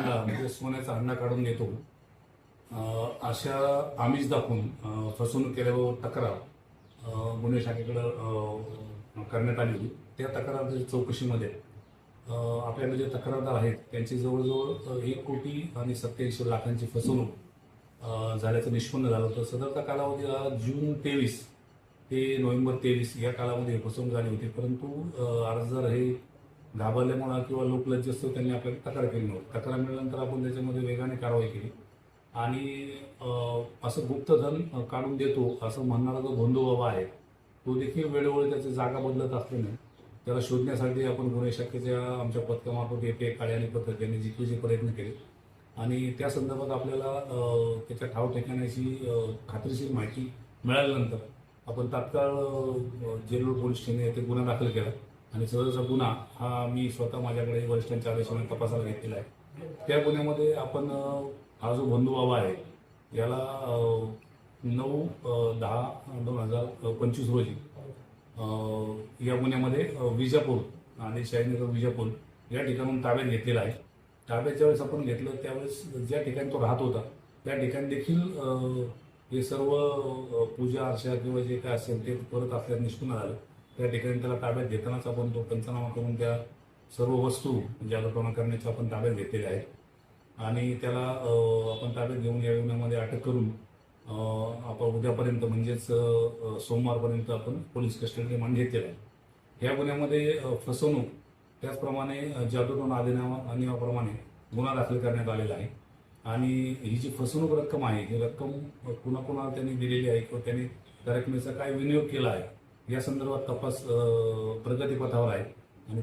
म्हणजे सोन्याचा अन्न काढून देतो अशा आमिष दाखवून फसवणूक केल्यावर तक्रार गुन्हे शाखेकडं करण्यात आली होती. त्या तक्रार चौकशीमध्ये आपल्याकडे जे तक्रारदार आहेत त्यांची जवळजवळ एक कोटी आणि सत्याऐंशी लाखांची फसवणूक झाल्याचं निष्पन्न झालं होतं. सदरचा कालावधी हा जून तेवीस ते नोव्हेंबर तेवीस या कालामध्ये फसवणूक झाली होती. परंतु अर्जदार हे घाबरल्यामुळे किंवा लोकलज्जस्थ त्यांनी आपल्याला तक्रार केली नव्हती. तक्रार मिळाल्यानंतर आपण त्याच्यामध्ये वेगाने कारवाई केली. आणि असं गुप्तधन काढून देतो असं म्हणणारा जो बंधू बाबा आहे तो देखील वेळोवेळी त्याची जागा बदलत असल्याने त्याला शोधण्यासाठी आपण गुन्हे शाखेच्या आमच्या पथकामार्फत एपे काळ्या आणि पथक यांनी जिकीचे प्रयत्न केले. आणि त्या संदर्भात आपल्याला त्याच्या ठाव ठिकाणाची खात्रीशीर माहिती मिळाल्यानंतर आपण तात्काळ जेलूर पोलीस ठाणे येथे गुन्हा दाखल केला. आणि सदरचा गुन्हा हा मी स्वतः माझ्याकडे वरिष्ठांच्या आदेशाने तपासायला घेतलेला आहे. त्या गुन्ह्यामध्ये आपण हा जो बंधू बाबा आहे याला नऊ दहा दोन हजार पंचवीस रोजी या गुन्ह्यामध्ये विजापूर आणि शाहीनगर विजापूर या ठिकाणून ताब्यात घेतलेला आहे. ताब्यात ज्यावेळेस आपण घेतलं त्यावेळेस ज्या ठिकाणी तो राहत होता त्या ठिकाणी देखील हे सर्व पूजा अर्चा किंवा जे काय असेल ते परत आपल्याला निष्पन्न झालं. त्या ठिकाणी त्याला ताब्यात घेतानाच आपण तो पंचनामा करून त्या सर्व वस्तू म्हणजे जागृतपणा करण्याच्या आपण ताब्यात घेतलेल्या आहेत आणि त्याला आपण ताब्यात घेऊन या गुन्ह्यामध्ये अटक करून आपण उद्यापर्यंत म्हणजेच सोमवारपर्यंत आपण पोलीस कस्टडी रिमांड घेतलेला आहे. या गुन्ह्यामध्ये फसवणूक त्याचप्रमाणे जादूटोना अधिनियमा अधिनियमाप्रमाणे गुन्हा दाखल करण्यात आलेला आहे. आणि ही जी फसवणूक रक्कम आहे ही रक्कम कुणाकुणाला त्यांनी दिलेली आहे किंवा त्यांनी त्या रकमेचा काय विनियोग केला आहे या संदर्भात तपास प्रगतीपथावर आहे.